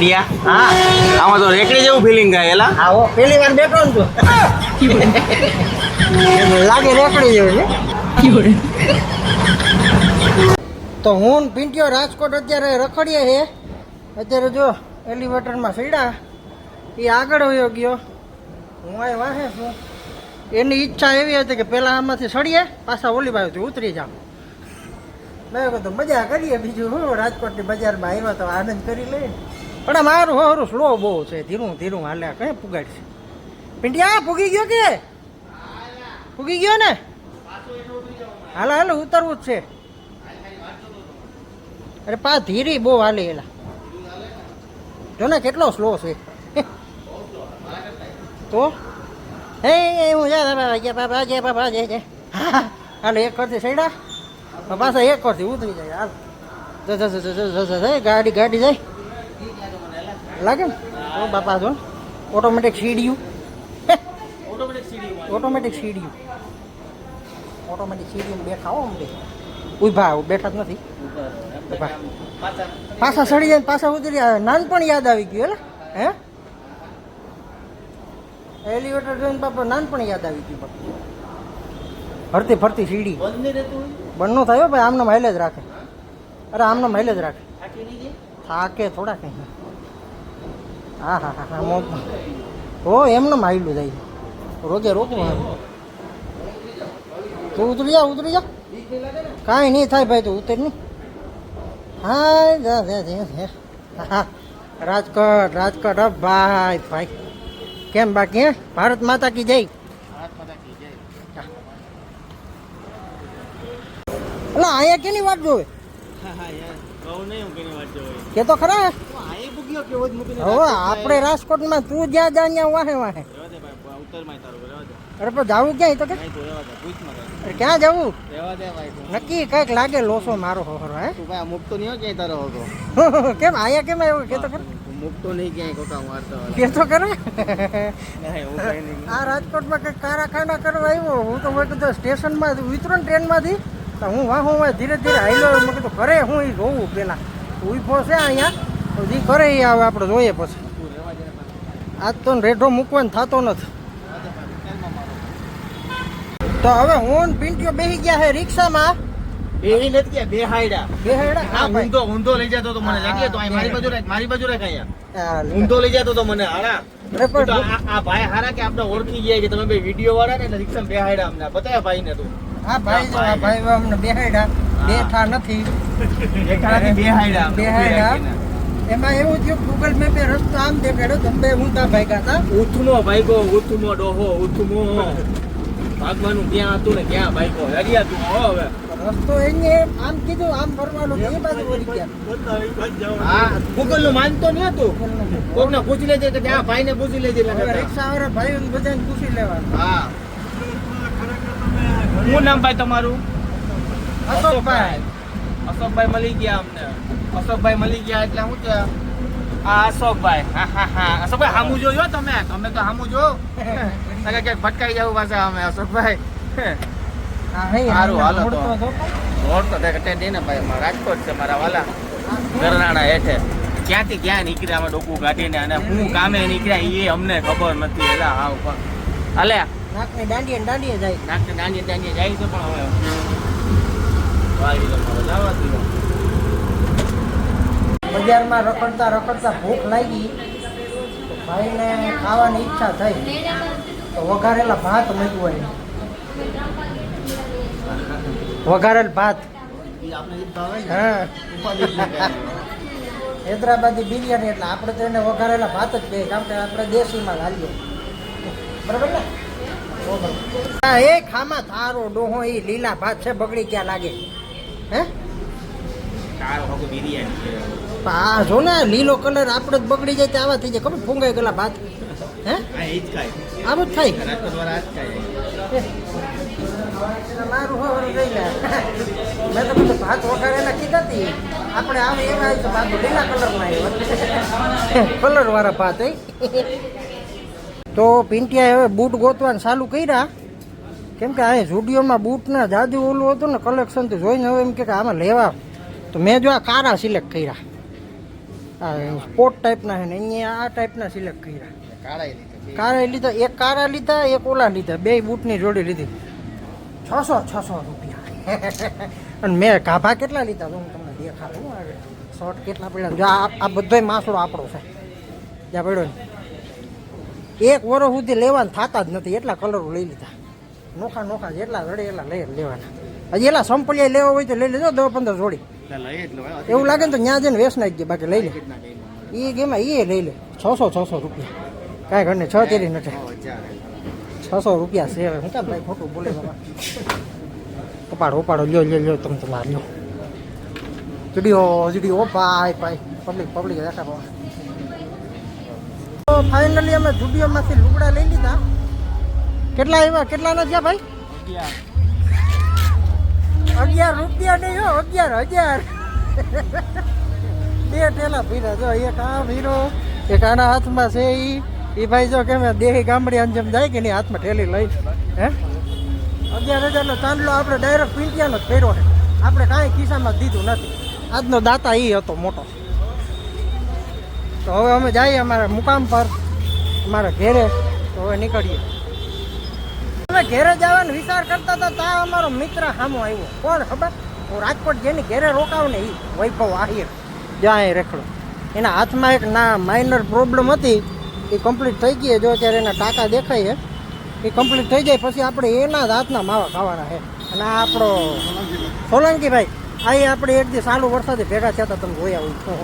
Idea હા. આમાં તો રેકડી જેવું ફિલિંગ થાય એલા. હા પેલી વાર બેઠો ને તું. લાગે રેકડી જેવું છે તો હું પિંટ્યો રાજકોટ અત્યારે રખડીએ છે અત્યારે જો એલિવેટરમાં સીડા. એ આગળ વયો ગયો. હું આ વાહે છું. એની ઈચ્છા એવી હતી કે પહેલાં આમાંથી સડીએ પાછા ઓલી બાજુથી ઉતરી જાવ મેં કીધું મજા કરીએ બીજું હું રાજકોટની બજારમાં આવ્યા તો આનંદ કરી લઈએ. પણ મારું હારું સ્લો બહુ છે ધીરું ધીરું હાલે કઈ પુગાડશે પિંડિયા પૂગી ગયો કે પૂગી ગયો ને હાલો હાલો ઉતરવું જ છે અરે પા ધીરી બહુ હાલે એલા જો ને કેટલો સ્લો છે તો હે એ હું જય બાબા જય જય હાલો એક કરતી સૈડા પાછા એક કરતી ઉતરી જાય હાલ જો જો જો જો જો ગાડી ગાડી જાય લાગે ને? ઓ બાપા જો ઓટોમેટિક સીડીયું ઓટોમેટિક સીડીયું ઓટોમેટિક સીડીયું બેઠા હો અમને ઊભા બેઠા જ નથી. ઊભા પાછા સડી જાય ને પાછા ઉતરી આવે નાનપણ યાદ આવી ગયું એટલે હે? એલિવેટર જોઈને બાપા નાનપણ યાદ આવી ગયું બાપા. ફરતી ફરતી સીડી બંધ નો થયો ભાઈ આમનો માઇલેજ રાખે. અરે આમનો માઇલેજ રાખે. થાકે થોડા કંઈ. હા હા હા હા મોજ હો એમને માયલું જાય. રોગે રોકવું તું ઉતરી જા ઉતરી જા. કાંઈ નહીં થાય ભાઈ તું ઉતર નહીં હા જા જા જા. હા રાજકોટ રાજકોટ. ભાઈ ભાઈ. કેમ બાકી હે? ભારત માતા કી જય. એટલે અહીંયા કેની વાત જોવે. કે તો ખરા? હવે આપણે રાજકોટમાં તું જ્યાં જા ત્યાં વાહે વાહે. અરે પણ જવું ક્યાં તો કે? અરે ક્યાં જવું? નક્કી કંઈક લાગે લોસો મારો હોરો હે મુકતો નહીં ક્યાંય તારો હતો કેમ? આયા કેમ આવ્યો? કે તો ખરા મુકતો નહીં ક્યાંય કોકા મારતો કે તો ખરા? નહીં આ રાજકોટમાં કંઈક કારાખાના કરવા આવ્યો. હું તો મેં કીધું સ્ટેશનમાં ઉતરો ને ટ્રેનમાંથી? તો હું વાહ હું ધીરે ધીરે હાલ્યો. મેં કીધું ઘરે હું એ જોઉં પેલા. ઊભો છે અહીંયા? ઘરે ઈ આવે આપણે જોઈએ પછી. આજ તો રેઢો મૂકવાનો થતો નથી. તો હવે હું પિંટીઓ બેસી ગયા હે રિક્ષામાં. બેહી નથી કે બે હાયડા હા ઊંધો ઊંધો લઈ જતો તો મને. લાગે તો અહીં મારી બાજુ રાખ મારી બાજુ રાખ અહીંયા. ઊંધો લઈ જતો તો મને હારા. આ ભાઈ હારા કે આપણે ઓળખી ગયા કે તમે બે વીડિયો વાળા ને એટલે રિક્ષા બે હાયડા અમને. બતાવ્યા ભાઈ ને તું. હા ભાઈ જો આ ભાઈ અમને બેઠા નથી. એમાં એવું થયું ગૂગલ મેપે રસ્તો આમ દેખાડ્યો તમે હું ઊંધા ભાગ્યા હતા. ઉથમો ભાઈગો ઉથમો ડોહો ઉથમો. ભાગવાનું ક્યાં હતું ને ક્યાં ભાઈગો હરિયા તું હો હવે. રસ્તો એને આમ કીધું આમ ફરવાનું એ બાજુ વળી ગયા. હા ગૂગલનું માનતો નહીં હતું. કોક ને પૂછી લેજે કે ત્યાં ભાઈ ને પૂછી લેજે. રિક્ષા વાળા ભાઈ બધાને પૂછી લેવા હા. શું નામ ભાઈ તમારું? અશોકભાઈ. અશોકભાઈ મળી ગયા અમને. અશોકભાઈ મળી ગયા એટલે હું કે આ અશોકભાઈ. હા હા હા. અશોકભાઈ હામું જોયો તમે? તમે તો હામું જો. કે ક્યાંક ભટકાઈ જવું પાછા અમે અશોકભાઈ. સારું, હાલો તો. રોડ તો દેખ ને ભાઈ રાજકોટ છે મારા વાલા. ગરનાળા હેઠે. ક્યાંથી ક્યાં નીકળ્યા અમે ડોકું કાઢીને અને હું કામે નીકળ્યા એ અમને ખબર નથી. એલા હા પણ. હાલે. નાકની દાંડીએ દાંડીએ જાય. નાખને દાંડીએ દાંડીએ જાય છે પણ હવે. બજારમાં રખડતા રખડતા ભૂખ લાગી ભાઈને ખાવાની ઈચ્છા થઈ. તો વઘારેલા ભાત મૂકવાય વઘારેલ ભાત. હા. હૈદરાબાદી બિરયાની, એટલે આપણે તો એને વઘારેલા ભાત જ કહીએ, કારણ કે આપણે દેશીમાં લાવીએ. બરાબર ને? બરાબર. એ ખામાં થારો, ડોહો એ લીલા ભાત છે, બગડી ક્યાં લાગે? હે? આ જો ને લીલો કલર આપણે જ બગડી જાય તો આવા થઈ જાય. ખબર ફૂંગાઈ ગયેલા ભાત. હે? આમ જ થાય. મારું હવાનું લે મેં તો બધું ભાત વઘારેલા કીધા હતી આપણે આવે એવા તો ભાત લીલા કલરમાં આવ્યો. કલર વાળા ભાત હે? તો પિંટિયાએ હવે બૂટ ગોતવાનું ચાલુ કર્યા. કેમ કે આ ઝુડિયોમાં બૂટના જાદુ ઓલું હતું ને કલેક્શન તો જોઈને હવે એમ કે આમાં લેવા તો મેં જો આ કારા સિલેક્ટ કર્યા. આ સ્પોર્ટ ટાઈપના છે ને અહીંયા આ ટાઈપના સિલેક્ટ કર્યા. કારા લીધા એક કારા લીધા એક ઓલા લીધા બે બૂટની જોડી લીધી. છસો છસો રૂપિયા. અને મેં ગાભા કેટલા લીધા હું તમને દેખાડું શોર્ટ કેટલા પડ્યા. જો આ આ બધોય માસડો આપણો છે. જ્યાં પડ્યો ને. એક વર્ષ સુધી લેવાના થતા જ નથી એટલા કલરો લઈ લીધા. નોખા નોખા જેટલા રડે એટલા લઈ લેવાના. હજી એટલા સંપલિયા લેવા હોય તો લઈ લેજો દસ પંદર જોડી. એવું લાગે ને તો ત્યાં જઈને વેસ નાખી બાકી લઈ લે. એ ગેમાં એ લઈ લે. છસો છસો રૂપિયા. કાંઈ ઘરને છ તેરી નથી. છસો રૂપિયા છે હવે. હું કામ ભાઈ ખોટું બોલે બાબા ઉપાડો ઉપાડો લ્યો લ્યો લ્યો તમે તમારે લ્યો. જુડીઓ જુડીઓ ભાઈ ભાઈ. પબ્લિક પબ્લિક દેખા બાબા તો ફાઇનલી અમે જુડીઓમાંથી લુગડા લઈ લીધા. કેટલા આવ્યા? કેટલાના થયા ભાઈ? અગિયાર રૂપિયા નહીં હો, અગિયાર હજાર બે ટેલા ભીરા જો એક આ ભીરો એક આના હાથમાં છે ઈ. ઈ ભાઈ જો કેમ દેહી ગામડી અંજમ જાય કે નહીં, હાથમાં ઠેલી લઈ. હે? અગિયાર હજારનો ચાંદલો આપણે ડાયરેક્ટ પીંટિયાનો જ ફેરો છે. આપણે કાંઈ ખિસ્સામાં દીધું નથી. આજનો દાતા ઈ હતો મોટો. તો હવે અમે જઈએ અમારા મુકામ પર, અમારા ઘેરે. તો હવે નીકળીએ. અમે ઘેરે જવાનો વિચાર કરતા હતા ત્યાં અમારો મિત્ર સામો આવ્યો. કોણ ખબર? હું રાજકોટ જેની ઘેરે રોકાવ ને એ વૈભવ આહિર. જ્યાં એ રેખડો. એના હાથમાં એક ના માઇનર પ્રોબ્લેમ હતી. એ કમ્પ્લીટ થઈ ગઈ જો અત્યારે એના ટાંકા દેખાય છે એ કમ્પ્લીટ થઈ જાય. પછી આપણે એના જ હાથના માવા ખાવાના છે. અને આ આપણો સોલંકીભાઈ આ આપણે એક દિવસ સાલું વરસાદે ભેગા થયા હતા તમે જોયા હોય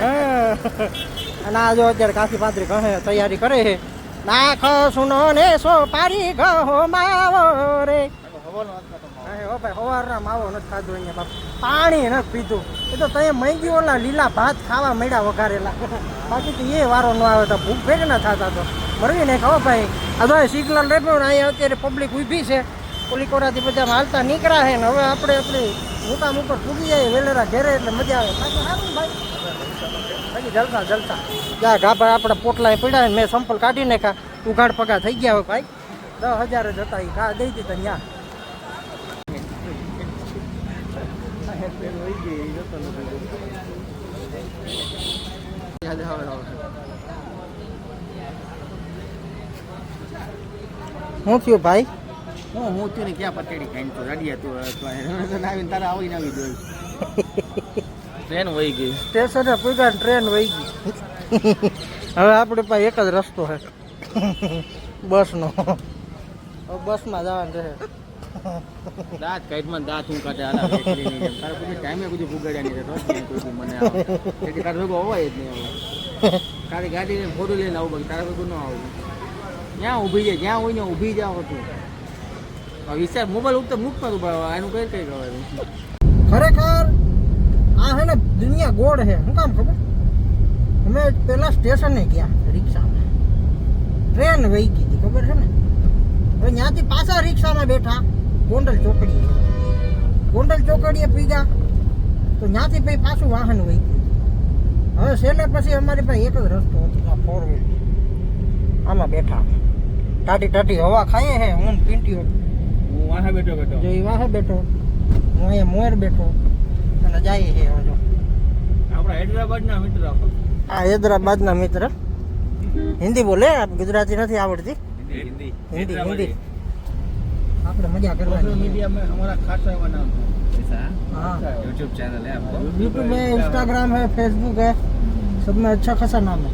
હા. અને આ જો અત્યારે કાફી પાત્રી કહે તૈયારી કરે છે. નાખ સુનો ને સો પારી ગહો માવો રે. હો ભાઈ સવારના માવો નથી ખાધો અહીંયા બાપ. પાણી નથી પીધું. એ તો તમે મૈગી ઓલા લીલા ભાત ખાવા મળ્યા વઘારેલા. બાકી તો એ વારો ન આવે તો ભૂખ ભેગ ના થતા તો. મરવી ને ખાઓ ભાઈ, આ તો સિગ્નલ રેડો ને અહીંયા અત્યારે પબ્લિક ઊભી છે. કોલીકોરાથી બધા હાલતા નીકળ્યા છે ને હવે આપણે આપણે મુકામ ઉપર પૂગી જાય, વેલેરા ઘેરે એટલે મજા આવે. બાકી સારું ને ભાઈ? બાકી જલસા જલસા. જા, ગાભા આપણા પોટલા પડ્યા ને મેં સંપલ કાઢી નાખ્યા. ઉઘાડ પગા થઈ ગયા હવે ભાઈ. દસ હજાર જ હતા એ ઘા દઈ દીધા ત્યાં શું થયું ભાઈ? હું હું તું ને ક્યાં પટેડી ખાઈને તો રડિયા તું આવીને તારે આવીને આવી જોઈ ટ્રેન વહી ગઈ. સ્ટેશને પૂગ્યા ટ્રેન વહી ગઈ. હવે આપણે પાસે એક જ રસ્તો છે. બસનો. બસમાં જવાનું રહે દાંત કાઢમાં દાંત હું કાઢે આલા તારે કોઈ ટાઈમે બધું ભૂગાડ્યા નહીં રહેતો મને આવે. એટલે તારે ભેગો અવાય જ નહીં આવે. તારી ગાડી લઈને ફોટો લઈને આવું બાકી તારે ભેગું ન આવું. જ્યાં ઊભી જાય જ્યાં હોય ને ઊભી જાવ તું. હવે વિચાર મોબાઈલ ઉપર મૂકતા તું ભાઈ એનું કઈ કઈ કહેવાય ખરેખર આ હે ને દુનિયા ગોળ છે. શું કામ ખબર? અમે પેલા સ્ટેશને ગયા રિક્ષામાં. ટ્રેન વહી ગઈ હતી, ખબર છે ને? હવે ત્યાંથી પાછા રિક્ષામાં બેઠા, ગોંડલ ચોકડીએ. ગોંડલ ચોકડીએ પીગા તો ત્યાંથી પછી પાછું વાહન વહી ગયું. હવે છેલ્લે પછી અમારી પાસે એક જ રસ્તો હતો ફોર વ્હીલ આમાં બેઠા. ટાટી ટાટી હવા ખાઈએ હે હું પીંટી પીંટીઓ હું વાહે બેઠો બેઠો જો એ વાહે બેઠો હું અહીંયા મોર બેઠો અને જાય છે હવે જો આપણા હૈદરાબાદના મિત્ર આ હૈદરાબાદના મિત્ર હિન્દી બોલે આ ગુજરાતી નથી આવડતી હિન્દી હિન્દી હિન્દી આપણે મજા કરવાની सोशल मीडिया में हमारा खाता हुआ नाम है हाँ यूट्यूब चैनल है आपका यूट्यूब है इंस्टाग्राम है फेसबुक है सब में अच्छा खासा नाम है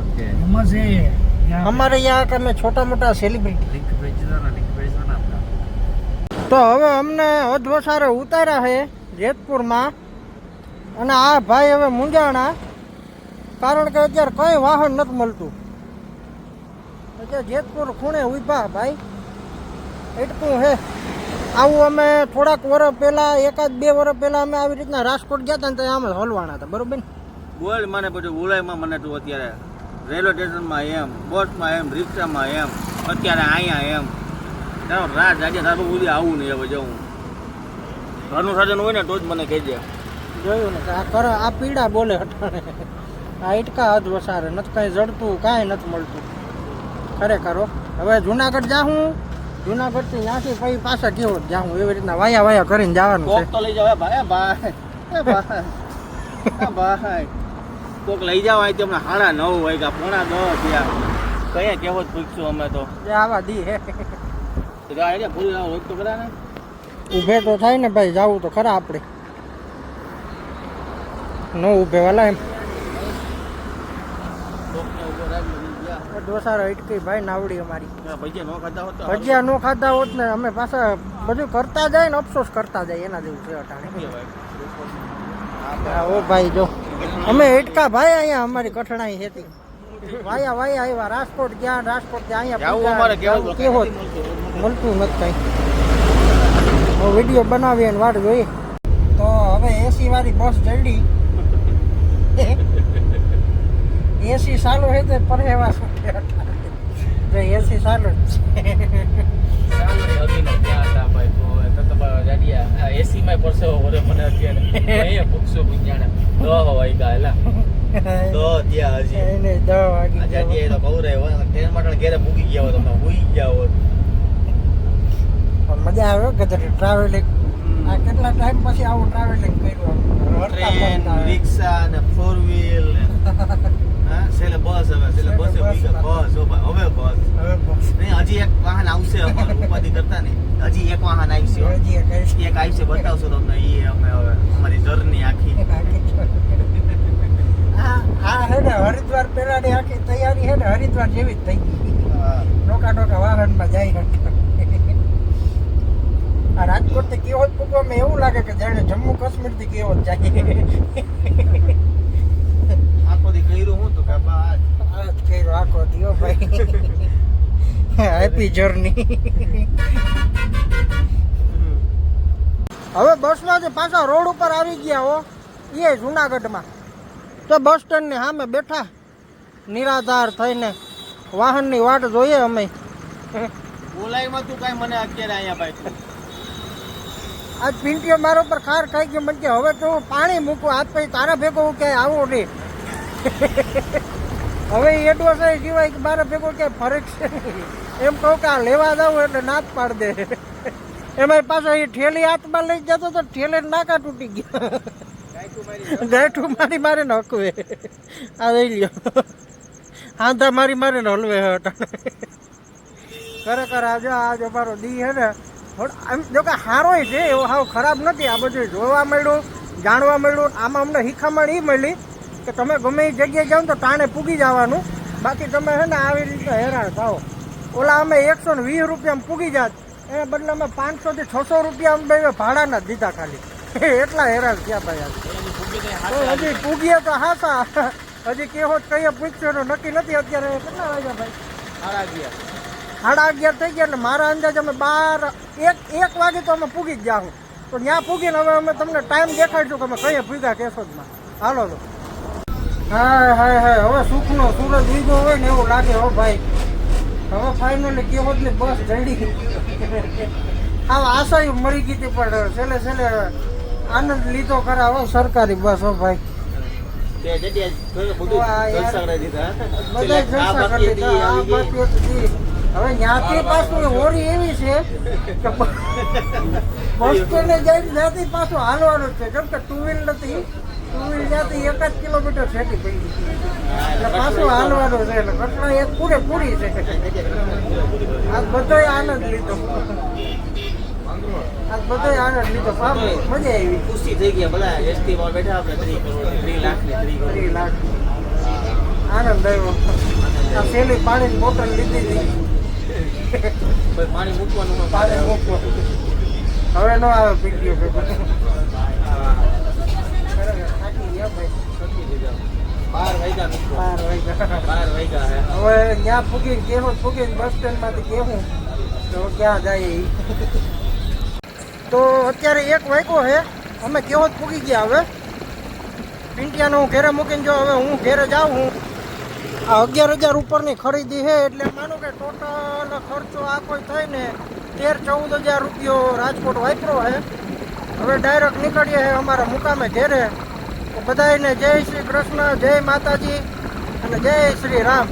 ओके मजे हमारे यहाँ का मैं छोटा मोटा सेलिब्रिटी તો હવે અમને અધવસારે ઉતાર્યા છે જેતપુરમાં. અને આ ભાઈ હવે મૂંઝાણા. કારણ કે અત્યારે કઈ વાહન નથી મળતું. અત્યારે જેતપુર ખૂણે ઊભા ભાઈ. એટલું હે. આવું અમે થોડાક વર્ષ પહેલા, એકાદ બે વર્ષ પહેલા અમે આવી રીતના રાજકોટ ગયા હતા ને ત્યાં અમે હલવાણા હતા. બરોબર ને? બોલ મને પછી ઉલાઈમાં મને તું અત્યારે રેલવે સ્ટેશનમાં એમ, બસમાં એમ, રિક્ષામાં એમ, અત્યારે અહીંયા એમ. રાત જાગે તારું બોલી આવું નહીં હવે જવું. ઘરનું સાધન હોય ને તો જ મને કહેજે. જોયું ને આ કર આ પીડા બોલે હટાણે આ ઇટકા હદ વસારે નથી કાંઈ જડતું કાંઈ નથી મળતું. ખરેખર હો. હવે જુનાગઢ જાઉં જુનાગઢથી ત્યાંથી પછી પાછા કેવો જાઉં એવી રીતના વાયા વાયા કરીને જવાનું કોક છે તો લઈ જાવ ભાઈ ભાઈ ભાઈ ભાઈ કોક લઈ જાવ અહીંથી હમણાં હાડા નવ વાગ્યા પોણા દસ થયા. કયા કેવો જ પૂછશું અમે તો? જે આવા દી હે. ઊભે તો થાય ને ભાઈ જાવું તો ખરા આપણે. ન ઊભે વાલા એમ. ડોસારો ઇટકી ભાઈ નાવડી અમારી. ભજીયા નો ખાધા હોત નો ખાધા હોત ને અમે પાછા બધું કરતા જાય ને અફસોસ કરતા જાય એના જેવું છે અટાણે. ઓ ભાઈ જો. અમે ઇટકા ભાઈ અહીંયા અમારી કઠણાઈ હતી. વાયા વાયા આવ્યા રાજકોટ ગયા રાજકોટ ગયા અહીંયા કેવો? મળતું નથી કઈ. વીડિયો બનાવી અને વાટ જોઈએ. તો હવે એસી વાળી બસ જલ્દી એસી ચાલુ હે તો પરહેવા શું એસી ચાલુ એસી માં પરસેવો વરે મને અત્યારે પૂછશું ગુંજાણે દહ ગયા. હોય મૂકી ગયા હોત તમે હુઈ ગયા હોત મજા આવે કે ટ્રાવેલિંગ આ કેટલા ટાઈમ પછી આવું ટ્રાવેલિંગ કર્યું? ટ્રેન રિક્ષા ને ફોર વ્હીલ છેલ્લે બસ હવે છેલ્લે બસ બસ હવે બસ. નહીં હજી એક વાહન આવશે અમારું ઉપાધિ કરતા નહીં. હજી એક વાહન આવશે. હજી એક આવી. એક આવશે બતાવશો તમને એ અમે હવે અમારી જર્ની આખી. આ હે ને હરિદ્વાર પેલાની આખી તૈયારી હે ને હરિદ્વાર જેવી જ થઈ ગઈ. ડોકા ડોકા વાહનમાં જાય આ રાજકોટથી કેવો જ પૂગવામાં એવું લાગે કે જાણે જમ્મુ કાશ્મીરથી કેવો જાય. આખો દી કર્યું હું તો કે બા આ જ કર્યો આખો દિયો ભાઈ. હેપી જર્ની હવે બસમાં જે પાછા રોડ ઉપર આવી ગયા હો. એ જુનાગઢમાં. તો બસ સ્ટેન્ડની સામે બેઠા. નિરાધાર થઈને વાહનની વાટ જોઈએ અમે. બોલાઈમાં તું કાંઈ મને અત્યારે અહીંયા ભાઈ. આજ પિંટીઓ મારા ઉપર ખાર ખાઈ ગયો. મને કે હવે તો પાણી મૂકું. હાથ પછી તારા ભેગો હું ક્યાંય આવો નહીં. હવે એડવાન્સ સિવાય કે મારા ભેગો ક્યાંય ફરક છે એમ કહું કે આ લેવા જાઉં એટલે ના પાડ દે. એમાં પાછો એ ઠેલી હાથમાં લઈ જતો તો ઠેલે નાકા તૂટી ગયા. ગાંઠું મારી મારે ને હકવે. આ લઈ લ્યો. હાંધા મારી મારે ને હલવે હે અટાણે. ખરેખર આજે આજે મારો દી હે ને થોડો આમ જો કે સારોય છે એવો હાવ ખરાબ નથી. આ બધું જોવા મળ્યું જાણવા મળ્યું આમાં અમને શીખામણ એ મળી કે તમે ગમે એ જગ્યાએ જાઓ ને તો તાણે પૂગી જવાનું. બાકી તમે છે ને આવી રીતે હેરાન થાઓ. ઓલા અમે એકસો ને વીસ રૂપિયામાં પૂગી જાત. એના બદલે અમે પાંચસો થી છસો રૂપિયા અમે ભાડાના જ દીધા ખાલી. એટલા હેરાન થયા ભાઈ હજી પૂગીએ તો હાસા. હજી કેવો કઈ પૂછ્યો નક્કી નથી અત્યારે. કેટલા વાગ્યા ભાઈ? સાડા ગયા સાડા અગિયાર થઈ ગયા એટલે મારા અંદાજ અમે બાર એક એક વાગે તો અમે પૂગી જ ગયા તો ત્યાં પૂગીને હવે અમે તમને ટાઈમ દેખાડશું કે અમે કઈએ પૂગ્યા કેશોદમાં. હાલો તો હાય હાય હાય. હવે સુખનો સૂરજ બીજો હોય ને એવું લાગે હો ભાઈ. હવે ફાઇનલી કેવોદની બસ જડી હા આશા મરી ગઈ હતી પણ છેલ્લે છેલ્લે આનંદ લીધો ખરા. હો સરકારી બસ હો ભાઈ. બધું જલસા બધા કરી દીધા. આ બાકી હતી. હવે ત્યાંથી પાછું હોળી એવી છે કે બ- બસ સ્ટેન્ડે જઈને ત્યાંથી પાછું હાલવાનું છે. કેમ કે ટુ વ્હીલ નથી. ટુ વ્હીલ ત્યાંથી એક જ કિલોમીટર છેટી પડી. એટલે પાછું હાલવાનું છે. એટલે ઘટના એક પૂરેપૂરી છે. આ બધોય આનંદ લીધો. આજ બધોય આનંદ લીધો. પાપ મજા આવી. ખુશી થઈ ગયા બધા. એસટી માં બેઠા આપણે ત્રી કરોડ ત્રી લાખ ને ત્રીસ લાખ આનંદ આવ્યો. આ પેલી પાણીની બોટલ લીધી હતી. પાણી મૂકવાનું પાણી પાડે હવે નો આવે પીટીઓ પેપર હવે ત્યાં પૂગીને કેવું ફૂગીને બસ સ્ટેન્ડમાંથી કેવું તો ક્યાં જાય તો અત્યારે એક વાગ્યો છે અમે કેવો જ ફૂગી ગયા હવે. પિંટિયાને હું ઘેરે મૂકીને જો હવે હું ઘેરે જાઉં હું. આ અગિયાર હજાર ઉપરની ખરીદી છે એટલે માનો કે ટોટલ ખર્ચો આ કોઈ થઈને તેર ચૌદ હજાર રૂપિયો રાજકોટ વાપરો છે હવે ડાયરેક્ટ નીકળીએ છે અમારા મુકામે ઘેરે. તો બધાને જય શ્રી કૃષ્ણ, જય માતાજી અને જય શ્રી રામ.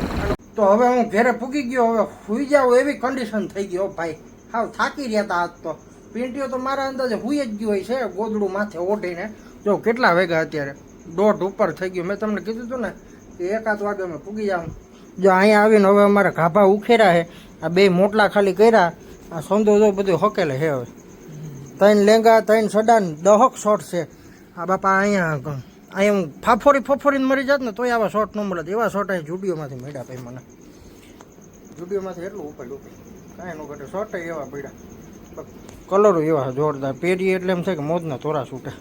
તો હવે હું ઘેરે પૂગી ગયો, હવે સુઈ જાઉં એવી કન્ડિશન થઈ ગયો ભાઈ. હાવ થાકી રહ્યા હતા આજ તો. પિંટીઓ તો મારા અંદાજે હુઈ જ ગયો હોય છે, ગોદડું માથે ઓઢીને. જો કેટલા વેગા અત્યારે? દોઢ ઉપર થઈ ગયું. મેં તમને કીધું હતું ને એકાદ વાગે અમે પૂગી જાઉં જો અહીંયા આવીને હવે અમારા ગાભા ઉખેરા છે. આ બે મોટલા ખાલી કર્યા. આ સોંદો જો બધું હકેલે છે હવે. ત્રણ લેંગા, ત્રણ સડાન, દહક શોટ છે. આ બાપા અહીંયા અહીંયા હું ફાફોરી ફફોરીને મરી જાત ને તોય આવા શોટ ન મળે. એવા શોટ અહીં જુડીઓમાંથી મળ્યા ભાઈ મને. જુડીઓમાંથી એટલું ઉપાડ ઉપાડ. કાંઈ ન ઘટે. શોટ એવા પડ્યા. કલરો એવા જોરદાર. પહેરીએ એટલે એમ છે કે મોજના તોરા છૂટે.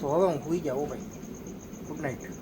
તો હવે હું સુઈ જાઉં ભાઈ. Good night